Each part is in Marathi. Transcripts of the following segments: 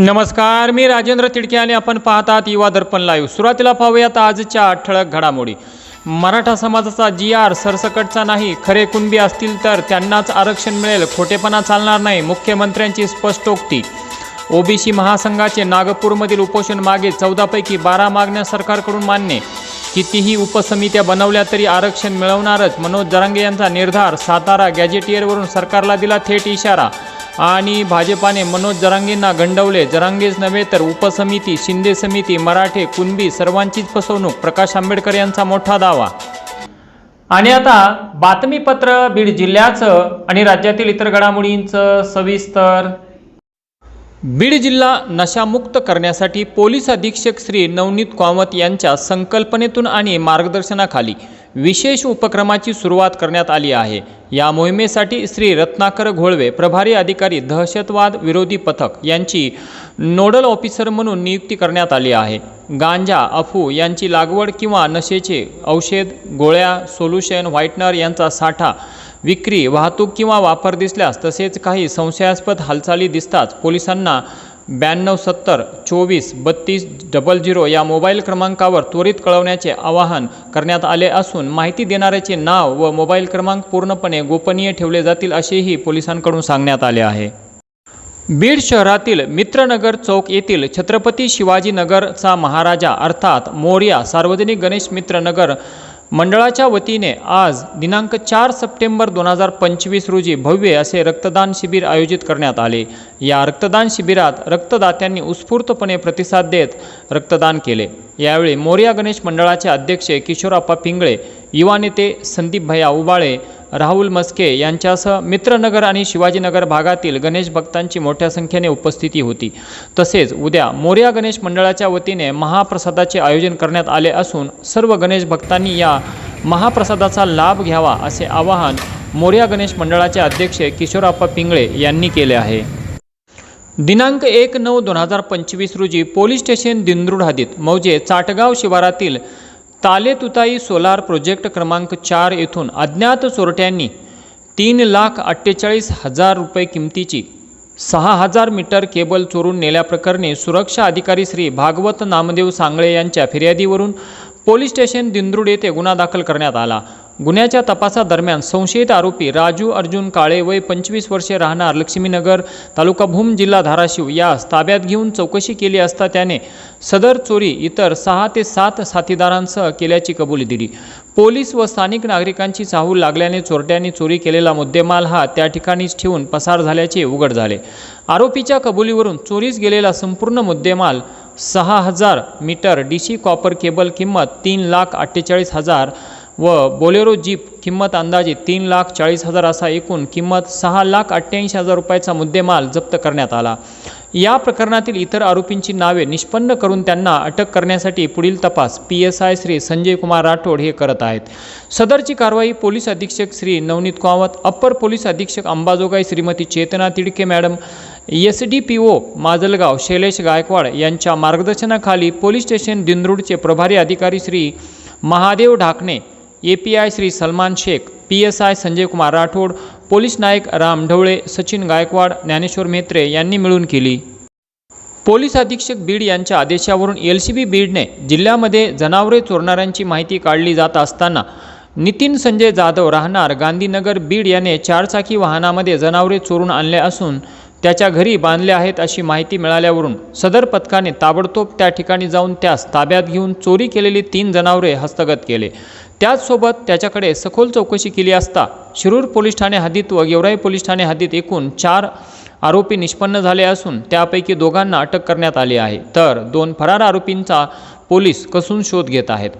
नमस्कार मी राजेंद्र तिडके आणि आपण पाहतात युवा दर्पण लाईव्ह सुरुवातीला पाहूयात आजच्या ठळक घडामोडी. मराठा समाजाचा जी आर सरसकटचा नाही खरे कुणबी असतील तर त्यांनाच आरक्षण मिळेल खोटेपणा चालणार नाही मुख्यमंत्र्यांची स्पष्टोक्ती ओबीसी महासंघाचे नागपूरमधील उपोषण मागे चौदापैकी बारा मागण्या सरकारकडून मान्य. कितीही उपसमित्या बनवल्या तरी आरक्षण मिळवणारच मनोज जरांगे यांचा निर्धार सातारा गॅजेटियरवरून सरकारला दिला थेट इशारा. आणि भाजपाने मनोज जरांगेंना गंडवले. जरांगेच नव्हे तर उपसमिती शिंदे समिती मराठे कुणबी सर्वांचीच फसवणूक. प्रकाश आंबेडकर यांचा मोठा दावा. आणि आता बातमीपत्र बीड जिल्ह्याचं आणि राज्यातील इतर घडामोडींचं सविस्तर. बीड जिल्हा नशामुक्त करण्यासाठी पोलीस अधीक्षक श्री नवनीत कामत यांच्या संकल्पनेतून आणि मार्गदर्शनाखाली विशेष उपक्रमाची सुरुवात करण्यात आली आहे. या मोहिमेसाठी श्री रत्नाकर घोळवे प्रभारी अधिकारी दहशतवाद विरोधी पथक यांची नोडल ऑफिसर म्हणून नियुक्ती करण्यात आली आहे. गांजा अफू यांची लागवड किंवा नशेचे औषध गोळ्या सोल्युशन व्हाईटनर यांचा साठा विक्री वाहतूक किंवा वापर दिसल्यास तसेच काही संशयास्पद हालचाली दिसताच पोलिसांना ब्याण्णव सत्तर चोवीस बत्तीस डबल झिरो या मोबाईल क्रमांकावर त्वरित कळवण्याचे आवाहन करण्यात आले असून माहिती देणाऱ्याचे नाव व मोबाईल क्रमांक पूर्णपणे गोपनीय ठेवले जातील असेही पोलिसांकडून सांगण्यात आले आहे. बीड शहरातील मित्रनगर चौक येथील छत्रपती शिवाजीनगरचा महाराजा अर्थात मोर्या सार्वजनिक गणेश मित्रनगर मंडळाच्या वतीने आज दिनांक चार सप्टेंबर दोन हजार पंचवीस रोजी भव्य असे रक्तदान शिबिर आयोजित करण्यात आले. या रक्तदान शिबिरात रक्तदात्यांनी उत्स्फूर्तपणे प्रतिसाद देत रक्तदान केले. यावेळी मोर्या गणेश मंडळाचे अध्यक्ष किशोरप्पा पिंगळे युवा नेते संदीप उबाळे राहुल मस्के यांच्यासह मित्रनगर आणि शिवाजीनगर भागातील गणेश भक्तांची मोठ्या संख्येने उपस्थिती होती. तसेच उद्या मोर्या गणेश मंडळाच्या वतीने महाप्रसादाचे आयोजन करण्यात आले असून सर्व गणेश भक्तांनी या महाप्रसादाचा लाभ घ्यावा असे आवाहन मोर्या गणेश मंडळाचे अध्यक्ष किशोरप्पा पिंगळे यांनी केले आहे. दिनांक एक नऊ दोन हजार पंचवीस रोजी पोलीस स्टेशन दिंद्रुड हद्दीत मौजे चाटगाव शिवारातील तालेतुताई सोलार प्रोजेक्ट क्रमांक चार येथून अज्ञात चोरट्यांनी तीन लाख अठ्ठेचाळीस हजार रुपये किमतीची सहा हजार मीटर केबल चोरून नेल्याप्रकरणी सुरक्षा अधिकारी श्री भागवत नामदेव सांगळे यांच्या फिर्यादीवरून पोलीस स्टेशन दिंद्रुड येथे गुन्हा दाखल करण्यात आला. गुन्ह्याच्या तपासादरम्यान संशयित आरोपी राजू अर्जुन काळे वय पंचवीस वर्षे राहणार लक्ष्मीनगर तालुका भूम जिल्हा धाराशिव यास ताब्यात घेऊन चौकशी केली असता त्याने सदर चोरी इतर सहा ते सात साथीदारांसह केल्याची कबुली दिली. पोलीस व स्थानिक नागरिकांची चाहूल लागल्याने चोरट्यांनी चोरी केलेला मुद्देमाल हा त्या ठिकाणीच ठेवून पसार झाल्याचे उघड झाले. आरोपीच्या कबुलीवरून चोरीस गेलेला संपूर्ण मुद्देमाल सहा हजार metre D C copper cable किंमत तीन लाख अठ्ठेचाळीस हजार व बोलेरो जीप किंमत अंदाजे तीन लाख चाळीस हजार असा एकूण किंमत सहा लाख अठ्ठ्याऐंशी हजार रुपयाचा मुद्देमाल जप्त करण्यात आला. या प्रकरणातील इतर आरोपींची नावे निष्पन्न करून त्यांना अटक करण्यासाठी पुढील तपास P S I Shri Sanjay Kumar Rathod हे करत आहेत. सदरची कारवाई पोलीस अधीक्षक श्री नवनीत कामत अप्पर पोलीस अधीक्षक Ambajogai Shrimati Chetana Tidke madam S D P O Majalgaon Shailesh Gaikwad यांच्या मार्गदर्शनाखाली पोलीस स्टेशन दिंद्रुडचे प्रभारी अधिकारी Shri Mahadev Dhakne A P I Shri Salman Shaikh P S I Sanjay Kumar Rathod police नायक राम ढवळे सचिन गायकवाड ज्ञानेश्वर मेत्रे यांनी मिळून केली. पोलीस अधीक्षक बीड यांच्या आदेशावरून एल सी बी बीडने जिल्ह्यामध्ये जनावरे चोरणाऱ्यांची माहिती काढली जात असताना नितीन संजय जाधव राहणार गांधीनगर बीड याने चारचाकी वाहनामध्ये जनावरे चोरून आणले असून त्याच्या घरी बांधले आहेत अशी माहिती मिळाल्यावरून सदर पथकाने ताबडतोब त्या ठिकाणी जाऊन त्यास ताब्यात घेऊन चोरी केलेली तीन जनावरे हस्तगत केले. त्याचसोबत त्याच्याकडे सखोल चौकशी केली असता शिरूर पोलीस ठाणे हद्दीत व गेवराई पोलीस ठाणे हद्दीत एकूण चार आरोपी निष्पन्न झाले असून त्यापैकी दोघांना अटक करण्यात आली आहे. तर दोन फरार आरोपींचा पोलीस कसून शोध घेत आहेत.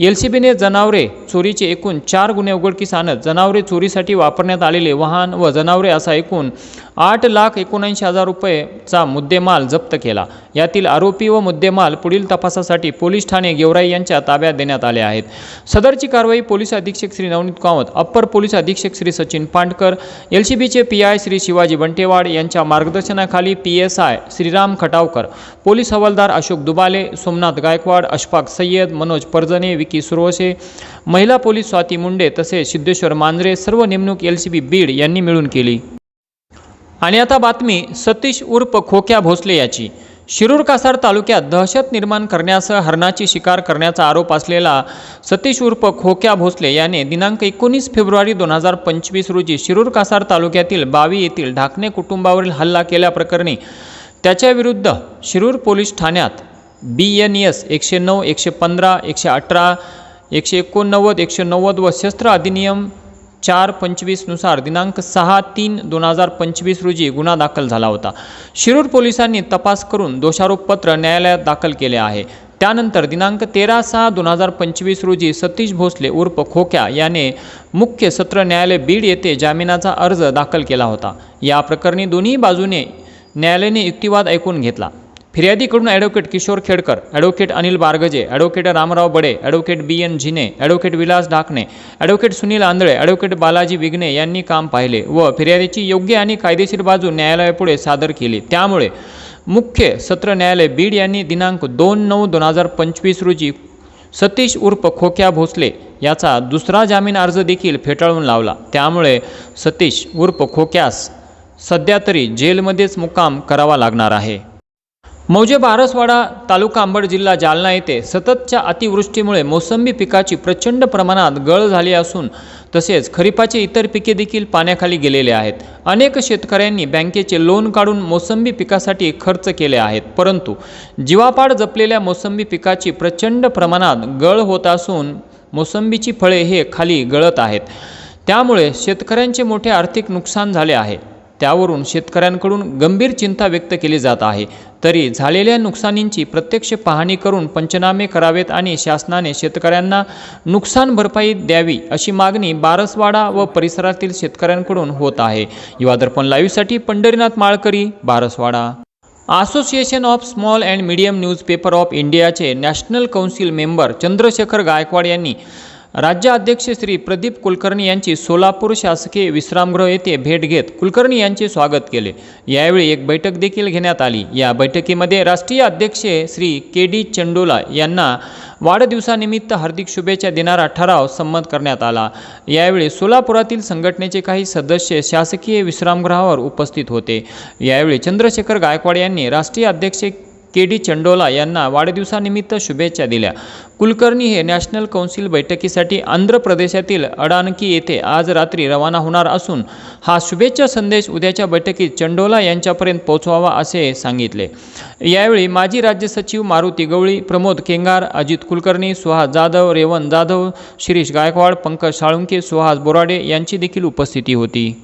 एल सी बीने जनावरे चोरीचे एकूण चार गुन्हे उघडकीस आणत जनावरे चोरीसाठी वापरण्यात आलेले वाहन व जनावरे असा एकूण आठ लाख एकोणऐंशी हजार रुपयेचा मुद्देमाल जप्त केला. यातील आरोपी व मुद्देमाल पुढील तपासासाठी पोलीस ठाणे गेवराई यांच्या ताब्यात देण्यात आले आहेत. सदरची कारवाई पोलीस अधीक्षक श्री नवनीत कामत अप्पर पोलीस अधीक्षक श्री सचिन पांडकर एल सी बीचे पी आय श्री शिवाजी बंटेवाड यांच्या मार्गदर्शनाखाली P S I Shriram Khatavkar police हवालदार अशोक दुबाले सोमनाथ गायकवाड अशफाक सय्यद मनोज परजने विकी सुरवसे महिला पोलीस स्वाती मुंडे तसेच सिद्धेश्वर मांजरे सर्व नेमणूक एल सी बी बीड यांनी मिळून केली. आणि आता बातमी सतीश उर्फ खोक्या भोसले याची. शिरूर कासार तालुक्यात दहशत निर्माण करण्यासह हरणाची शिकार करण्याचा आरोप असलेला सतीश उर्फ खोक्या भोसले याने दिनांक एकोणीस फेब्रुवारी दोन हजार पंचवीस रोजी शिरूर कासार तालुक्यातील बावी येथील ढाकणे कुटुंबावरील हल्ला केल्याप्रकरणी त्याच्याविरुद्ध शिरूर पोलीस ठाण्यात बी एन एस एकशे नऊ एकशे पंधरा एकशे अठरा एकशे एकोणनव्वद एकशे नव्वद व शस्त्र अधिनियम चार पंचवीसनुसार दिनांक सहा तीन दोन हजार पंचवीस रोजी गुन्हा दाखल झाला होता. शिरूर पोलिसांनी तपास करून दोषारोपपत्र न्यायालयात दाखल केले आहे. त्यानंतर दिनांक तेरा सहा दोन हजार पंचवीस रोजी सतीश भोसले उर्फ खोक्या याने मुख्य सत्र न्यायालय बीड येथे जामिनाचा अर्ज दाखल केला होता. या प्रकरणी दोन्ही बाजूने न्यायालयाने युक्तिवाद ऐकून घेतला. फिर्यादीकडून advocate Kishor Khedkar advocate Anil Bargaje advocate Ramrao Bade advocate B N Zine advocate Vilas Dhakne advocate Sunil Andhale advocate Balaji Vighne यांनी काम पाहिले व फिर्यादीची योग्य आणि कायदेशीर बाजू न्यायालयापुढे सादर केली. त्यामुळे मुख्य सत्र न्यायालय बीड यांनी दिनांक दोन नऊ दोन हजार पंचवीस रोजी सतीश उर्फ खोक्या भोसले याचा दुसरा जामीन अर्ज देखील फेटाळून लावला. त्यामुळे सतीश उर्फ खोक्यास सध्या तरी जेलमध्येच मुक्काम करावा लागणार आहे. मौजे बारसवाडा तालुका अंबड जिल्हा जालना येथे सततच्या अतिवृष्टीमुळे मोसंबी पिकाची प्रचंड प्रमाणात गळ झाली असून तसेच खरीपाचे इतर पिके देखील पाण्याखाली गेलेले आहेत. अनेक शेतकऱ्यांनी बँकेचे लोन काढून मोसंबी पिकासाठी खर्च केले आहेत. परंतु जीवापाड जपलेल्या मोसंबी पिकाची प्रचंड प्रमाणात गळ होत असून मोसंबीची फळे हे खाली गळत आहेत. त्यामुळे शेतकऱ्यांचे मोठे आर्थिक नुकसान झाले आहे. त्यावरून शेतकऱ्यांकडून गंभीर चिंता व्यक्त केली जात आहे. तरी झालेल्या नुकसानींची प्रत्यक्ष पाहणी करून पंचनामे करावेत आणि शासनाने शेतकऱ्यांना नुकसान भरपाई द्यावी अशी मागणी बारसवाडा व परिसरातील शेतकऱ्यांकडून होत आहे. Yuva Darpan लाईव्हसाठी Pandharinath Malkari Baraswada. Association of small and medium newspaper of इंडियाचे national council member Chandrashekhar Gaikwad यांनी राज्य अध्यक्ष श्री प्रदीप कुलकर्णी यांची सोलापूर शासकीय विश्रामगृह येथे भेट घेत कुलकर्णी यांचे स्वागत केले. यावेळी एक बैठक देखील घेण्यात आली. या बैठकीमध्ये राष्ट्रीय अध्यक्ष श्री के डी चंडोला यांना वाढदिवसानिमित्त हार्दिक शुभेच्छा देणारा ठराव संमत करण्यात आला. यावेळी सोलापुरातील संघटनेचे काही सदस्य शासकीय विश्रामगृहावर उपस्थित होते. यावेळी चंद्रशेखर गायकवाड यांनी राष्ट्रीय अध्यक्ष के डी चंडोला यांना वाढदिवसानिमित्त शुभेच्छा दिल्या. कुलकर्णी हे नॅशनल कौन्सिल बैठकीसाठी आंध्र प्रदेशातील अडानकी येथे आज रात्री रवाना होणार असून हा शुभेच्छा संदेश उद्याच्या बैठकीत चंडोला यांच्यापर्यंत पोहोचवावा असे सांगितले. यावेळी माजी राज्य सचिव मारुती गवळी प्रमोद केंगार अजित कुलकर्णी सुहास जाधव रेवण जाधव शिरीष गायकवाड पंकज साळुंके सुहास बोराडे यांची देखील उपस्थिती होती.